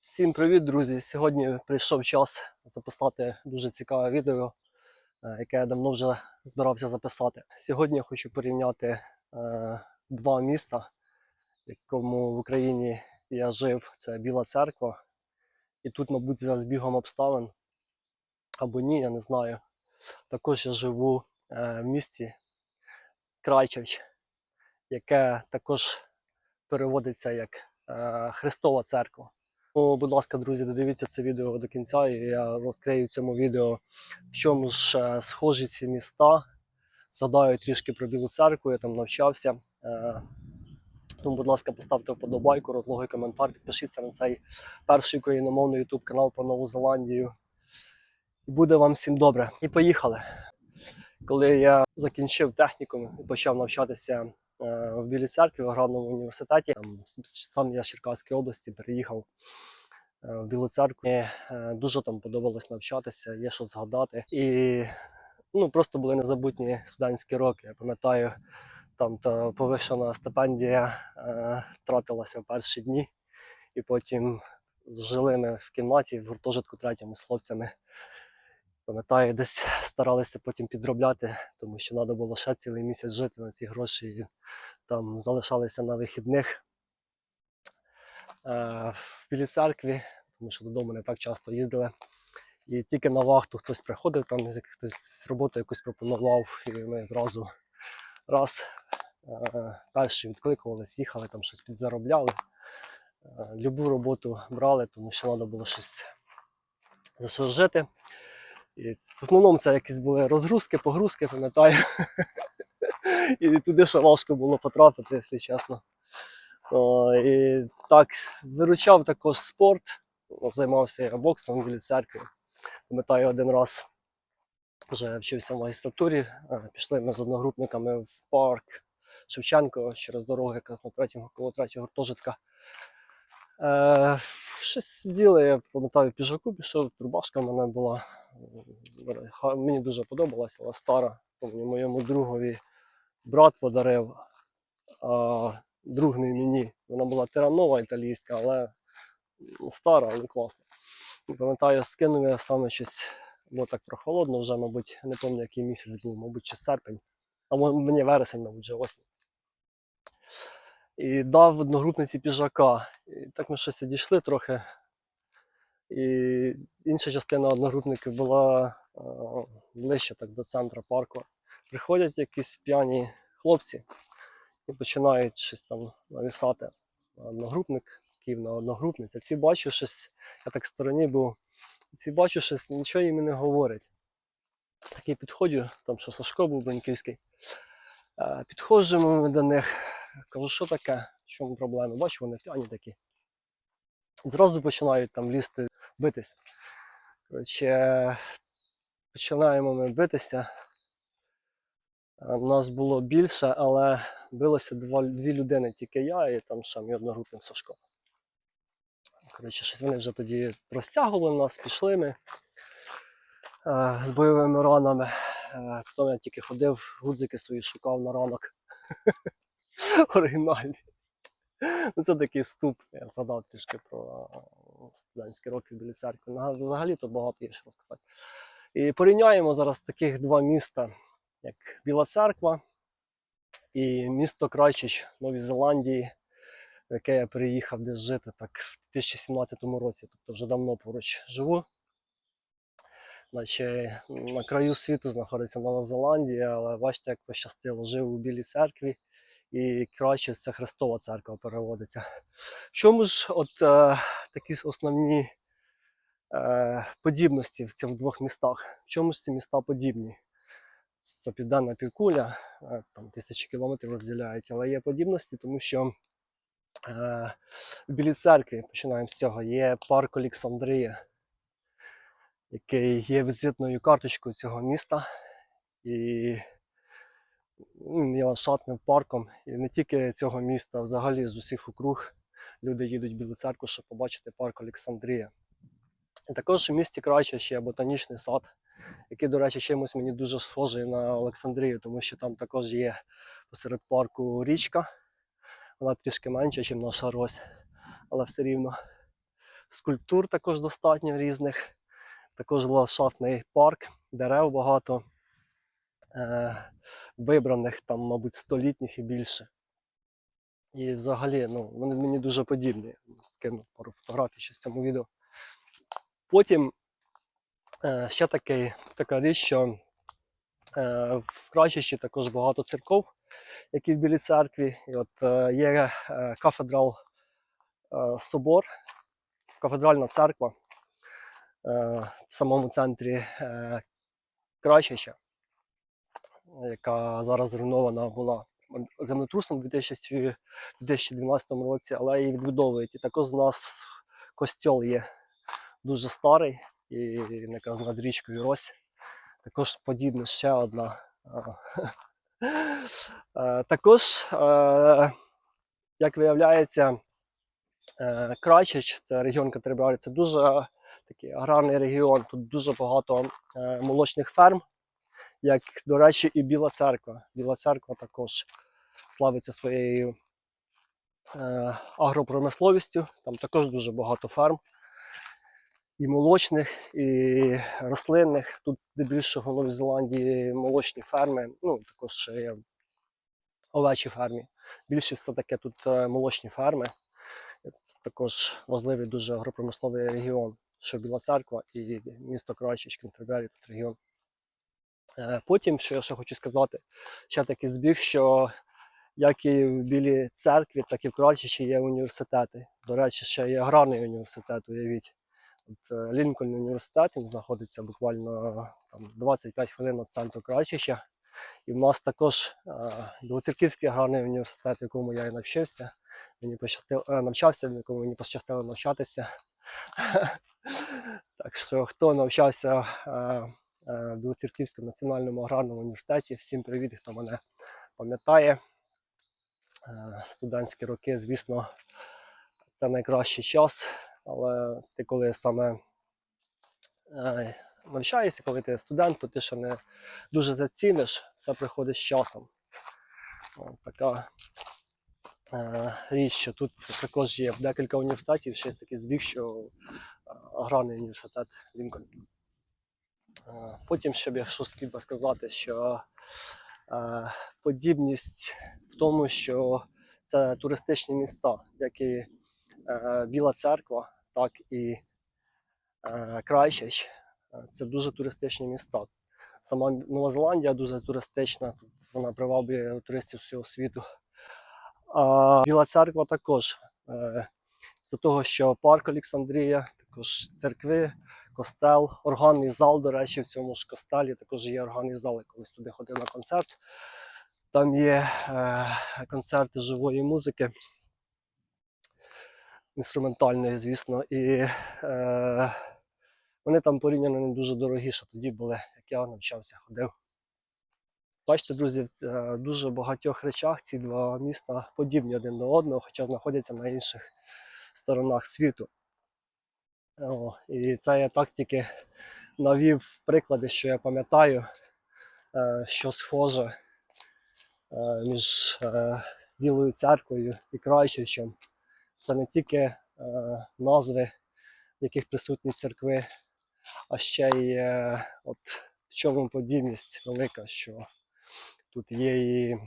Всім привіт, друзі! Сьогодні прийшов час записати дуже цікаве відео, е, яке я давно вже збирався записати. Сьогодні я хочу порівняти е, два міста, в якому в Україні я жив. Це Біла Церква. І тут, мабуть, за збігом обставин або ні, я не знаю. Також я живу е, в місті Крайчевич, яке також переводиться як Христова Церква. Ну, будь ласка, друзі, додивіться це відео до кінця, і я розкрию в цьому відео, в чому ж е, схожі ці міста. Згадаю трішки про Білу церкву, я там навчався. Е, Тому, будь ласка, поставте вподобайку, розлогий коментар, підпишіться на цей перший україномовний YouTube канал про Нову Зеландію. І буде вам всім добре. І поїхали. Коли я закінчив технікум і почав навчатися в Білій церкві в аграрному університеті, там, сам я з Черкаської області переїхав е, в Білу церкву. Мені е, дуже там подобалось навчатися, є що згадати. І ну, просто були незабутні студентські роки. Я пам'ятаю, там та повищена стипендія е, тратилася в перші дні, і потім жили ми в кімнаті в гуртожитку третьому з хлопцями. Пам'ятаю, десь старалися потім підробляти, тому що треба було ще цілий місяць жити на ці гроші. І там залишалися на вихідних е, в Білій церкві, тому що додому не так часто їздили. І тільки на вахту хтось приходив, там хтось роботу якусь пропонував, і ми зразу раз е, перші відкликувались, їхали, там щось підзаробляли. Е, любу роботу брали, тому що треба було щось заслужити. І в основному це якісь були розгрузки, погрузки, пам'ятаю. І туди ще важко було потрапити, якщо чесно. О, і так, виручав також спорт. Займався я боксом в Білій церкві. Пам'ятаю, один раз вже вчився в магістратурі. е, Пішли ми з одногрупниками в парк Шевченко через дорогу, якраз на третьому, коло третього гуртожитка. Е, щось сиділи, я пам'ятаю, в піджаку пішов, рубашка в мене була. Мені дуже подобалася, але стара. Помню, моєму другові брат подарив, а друг не мені. Вона була тиранова італійська, але стара, але класна. Пам'ятаю, скинув я саме щось, було так прохолодно вже, мабуть, не пам'ятаю, який місяць був, мабуть, чи серпень. А мені вересень, мабуть, вже осінь. І дав одногрупниці піджака. І так ми щось відійшли трохи. І інша частина одногрупників була е, ближче так, до центру парку. Приходять якісь п'яні хлопці і починають щось там навісати. Одногрупник, Київ на одногрупниця. Ці бачу щось, я так в стороні був. Ці бачу щось, нічого їм не говорять. Такий підходжу, там що Сашко був Беньківський. Е, Підходжу ми до них, кажу, що таке, в чому проблема? Бачу, вони п'яні такі. Зразу починають там лізти, битись. Коротше, починаємо ми битися. Е, Нас було більше, але билося дві людини, тільки я і там ще мій одногрупник Сашко. Коротше, щось вони вже тоді розтягували нас, пішли ми е, з бойовими ранами. Е, Потім я тільки ходив, гудзики свої шукав на ранок. Оригінальні. Ну, це такий вступ. Я згадав трішки про студентські роки в Білій церкві. Взагалі то багато є що розказати. І порівняємо зараз таких два міста, як Біла Церква і місто Крайчич Новій Зеландії, в яке я приїхав десь жити так в 2017 році, тобто вже давно поруч живу. Наче на краю світу знаходиться Нова Зеландія, але бачите, як пощастило, жив у Білій церкві, і краще це Христова церква переводиться. В чому ж от е, такі основні е, подібності в цих двох містах? В чому ж ці міста подібні? Це південна півкуля, е, там тисячі кілометрів розділяють, але є подібності, тому що е, в Білій церкві, починаємо з цього, є парк Олександрія, який є візитною карточкою цього міста. І є ландшафтним парком. І не тільки цього міста, а взагалі з усіх округ люди їдуть в Білу церкву, щоб побачити парк Олександрія. І також у місті Крайча ще є ботанічний сад, який, до речі, чимось мені дуже схожий на Олександрію, тому що там також є посеред парку річка. Вона трішки менша, ніж наша Рось, але все рівно скульптур також достатньо різних. Також ландшафтний парк, дерев багато, е, вибраних там, мабуть, столітніх і більше. І взагалі, ну, вони мені дуже подібні. Скину пару фотографій ще з цьому відео. Потім е, ще такий, така річ, що е, в Крачищі також багато церков, які в Білій церкві. І от е, є кафедрал собор, кафедральна церква в самому центрі е, Крачища, яка зараз зруйнована була землетрусом у 2012 році, але її відбудовують. І також у нас костьол є дуже старий і якраз над річкою Рось. Також подібна ще одна. Також, як виявляється, е, Крачич, це регіон Катербарі, це дуже такий аграрний регіон. Тут дуже багато е, молочних ферм, як, до речі, і Біла церква. Біла церква також славиться своєю е, агропромисловістю. Там також дуже багато ферм. І молочних, і рослинних. Тут здебільшого в Новій Зеландії молочні ферми, ну також ще овечі фермі. Більшість все таки тут е, молочні ферми. Це також важливий дуже агропромисловий регіон, що Біла Церква і місто Крайчич, Кентербері, тут регіон. Е, Потім, що я ще хочу сказати, ще такий збіг, що як і в Білій церкві, так і в Крайчичі є університети. До речі, ще є аграрний університет, уявіть. От е, Лінкольн університет він знаходиться буквально там, 25 хвилин від центру Крайчича. І в нас також е, Білоцерківський аграрний університет, в якому я і навчився. Мені пощастило навчався, в якому мені пощастило навчатися. Так що хто навчався в Білоцерківському національному аграрному університеті, всім привіт, хто мене пам'ятає. Е, Студентські роки, звісно, це найкращий час, але ти коли саме е, навчаєшся, коли ти студент, то ти ще не дуже заціниш, все приходить з часом. Така е, річ, що тут також є декілька університетів, ще є такий збіг, що е, аграрний університет Лінкольн. Е, Потім ще б я що хотів би сказати, що е, подібність в тому, що це туристичні міста, як і е, Біла церква, так і Крайчич. Е, Це дуже туристичні міста. Сама Нова Зеландія дуже туристична, вона приваблює туристів всього світу. А Біла церква також. Е, За того, що парк Олександрія, також церкви, костел, органний зал, до речі, в цьому ж костелі також є органний зал. Я колись туди ходив на концерт. Там є е, концерти живої музики, інструментальної, звісно, і е, вони там порівняно не дуже дорогі, що тоді були, як я навчався, ходив. Бачите, друзі, в е, дуже багатьох речах ці два міста подібні один до одного, хоча знаходяться на інших сторонах світу. О, і це я так тільки навів приклади, що я пам'ятаю, е, що схоже е, між е, Білою церквою і Крайчичем. Це не тільки назви, в яких присутні церкви, а ще й от, в чому подібність велика, що тут є і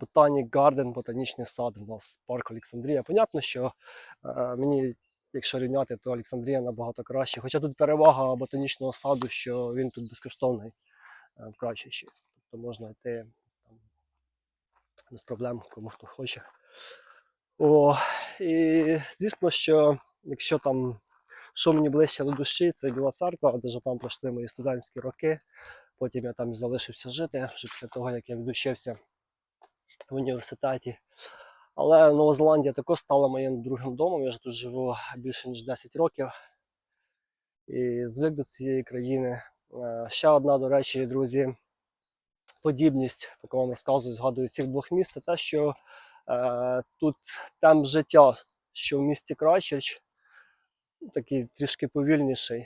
Ботанік Гарден, ботанічний сад, у нас парк Олександрія. Понятно, що мені, якщо рівняти, то Олександрія набагато краще. Хоча тут перевага ботанічного саду, що він тут безкоштовний е, в Крачичі. Тобто можна йти там, без проблем, кому хто хоче. О, і звісно, що якщо там що мені ближче до душі, це Біла церква, де ж там пройшли мої студентські роки. Потім я там залишився жити вже після того, як я відучився в університеті. Але Нова Зеландія також стала моїм другим домом. Я вже тут живу більше ніж 10 років і звик до цієї країни. Е, Ще одна, до речі, друзі, подібність, поки вам розказую, згадую цих двох міст, це те, що е, тут темп життя, що в місті Крайчерч, такий трішки повільніший,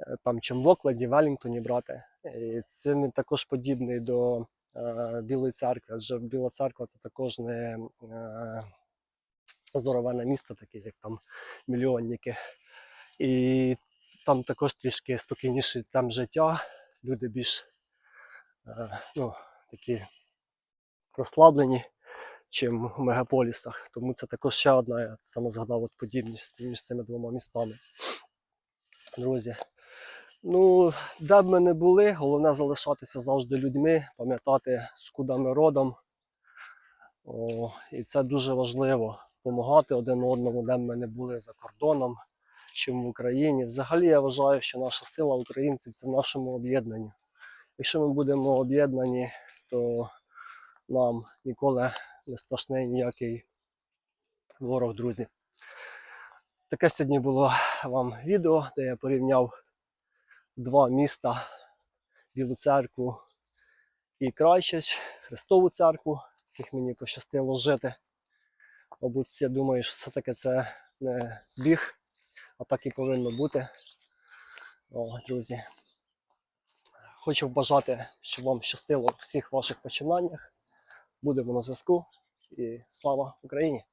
е, там, чим в Окладі, Велінгтоні брати. І він також подібний до Білої церкви, адже Біла церква це також не е, здоровенне місто, таке, як там мільйонники. І там також трішки спокійніший там життя, люди більш е, ну, такі розслаблені, чим в мегаполісах. Тому це також ще одна, я саме згадав от подібність між цими двома містами. Друзі, ну, де б ми не були, головне залишатися завжди людьми, пам'ятати, скуда ми родом. О, і це дуже важливо допомагати один одному, де б ми не були за кордоном, чим в Україні. Взагалі я вважаю, що наша сила українців це в нашому об'єднанні. Якщо ми будемо об'єднані, то нам ніколи не страшний ніякий ворог, друзі. Таке сьогодні було вам відео, де я порівняв два міста Білу церкву і Крайчач, Христову церкву, в яких мені пощастило жити. Мабуть, я думаю, що все-таки це не збіг, а так і повинно бути. О, друзі. Хочу бажати, щоб вам щастило у всіх ваших починаннях. Будемо на зв'язку і слава Україні!